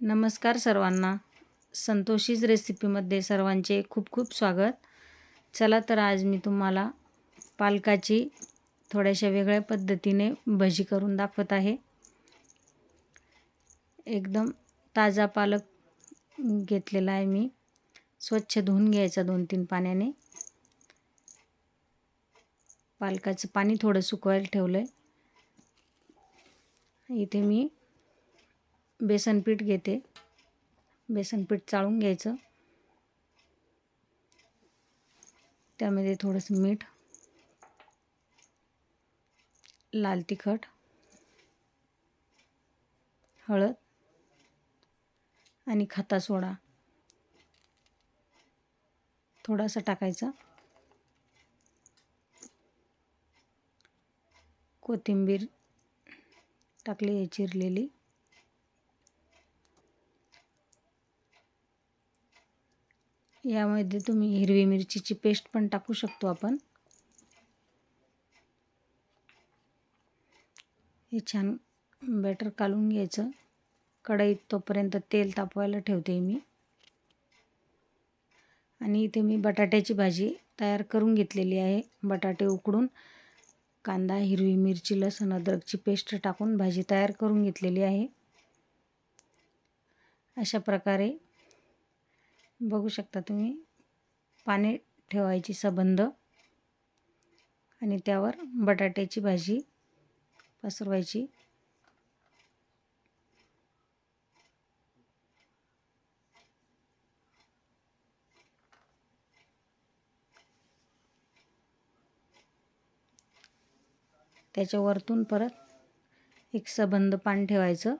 नमस्कार सर्वांना. संतोषीज रेसिपीमध्ये सर्वांचे खूप खूप स्वागत. चला तर आज मी तुम्हाला पालकाची थोड्याशा वेगळ्या पद्धतीने भजी करून दाखवत आहे. एकदम ताजा पालक घेतलेला आहे मी. स्वच्छ धुवून घ्यायचा दोन तीन पाण्याने. पालकाचं पाणी थोडं सुकवायला ठेवलं आहे इथे मी बेसन पीठ घेते. बेसन पीठ चाळून घ्यायचं. त्यामध्ये थोडंसं मीठ लाल तिखट हळद आणि खाता सोडा. थोडासा टाकायचा. कोथिंबीर टाकली आहे चिरलेली. यामध्ये तुम्ही हिरवी मिरचीची पेस्ट पण टाकू शकतो आपण. हे छान बॅटर काढून घ्यायचं. कढईत तोपर्यंत तेल तापवायला ठेवते मी. आणि इथे मी बटाट्याची भाजी तयार करून घेतलेली आहे. बटाटे उकडून कांदा हिरवी मिरची लसूण अद्रकची पेस्ट टाकून भाजी तयार करून घेतलेली आहे. अशा प्रकारे बघू शकता तुम्ही. पाणी ठेवायची सबंध आणि त्यावर बटाट्याची भाजी पसरवायची. त्याच्या वरतून परत एक सबंध पान ठेवायचं.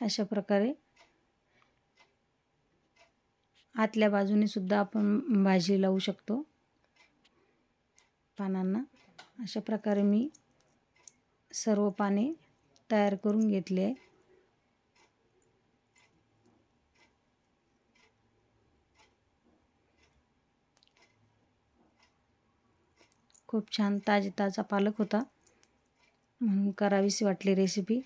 अशा प्रकारे आतल्या बाजूने सुद्धा आपण भाजी लावू शकतो. पानांना. अशा प्रकारे मी सर्व पाने तयार करून घेतले आहे. खूप छान ताजे ताजा पालक होता. म्हणून करावीशी वाटली रेसिपी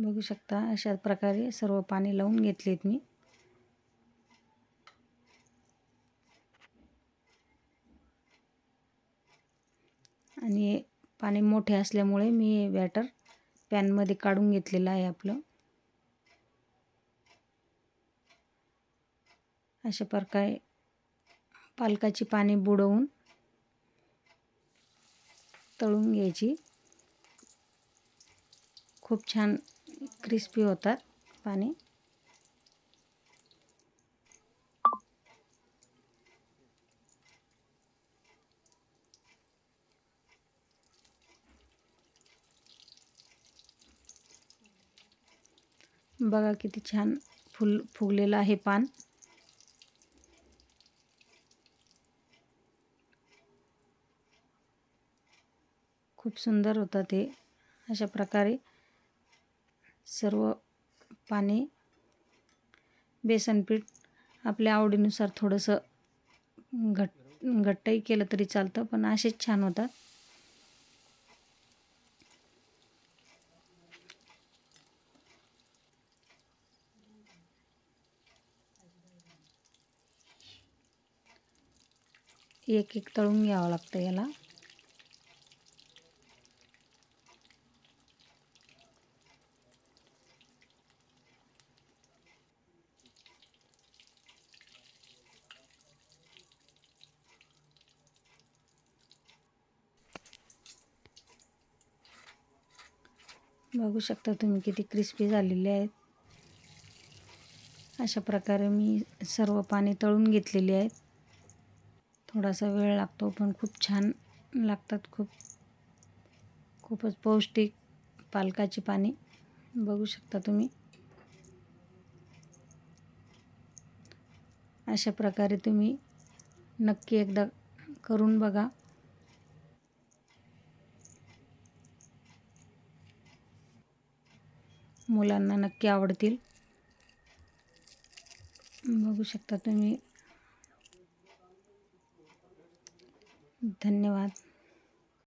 बघू शकता अशा प्रकारे सर्व पाणी लावून घेतलेत मी. आणि पाणी मोठे असल्यामुळे मी बॅटर पॅनमध्ये काढून घेतलेलं आहे आपलं. अशा प्रकारे पालकाची पाणी बुडवून तळून घ्यायची. खूप छान क्रिस्पी होतात पाणी. बघा किती छान फुल फुगलेलं आहे पान. खूप सुंदर होतं ते. अशा प्रकारे सर्व पाणी बेसन पीठ आपल्या आवडीनुसार थोडंसं घट घट्टही केलं तरी चालतं पण असेच छान होतात. एक एक तळून घ्यावं लागतं याला. बघू शकता तुम्ही किती क्रिस्पी झालेले आहेत. अशा प्रकारे मी सर्व पाणी तळून घेतलेली आहेत. थोडासा वेळ लागतो पण खूप छान लागतात खूप. खूपच पौष्टिक पालकाची पाणी. बघू शकता तुम्ही. अशा प्रकारे तुम्ही नक्की एकदा करून बघा. मुलांना नक्की आवडतील. बघू शकता तुम्ही. धन्यवाद.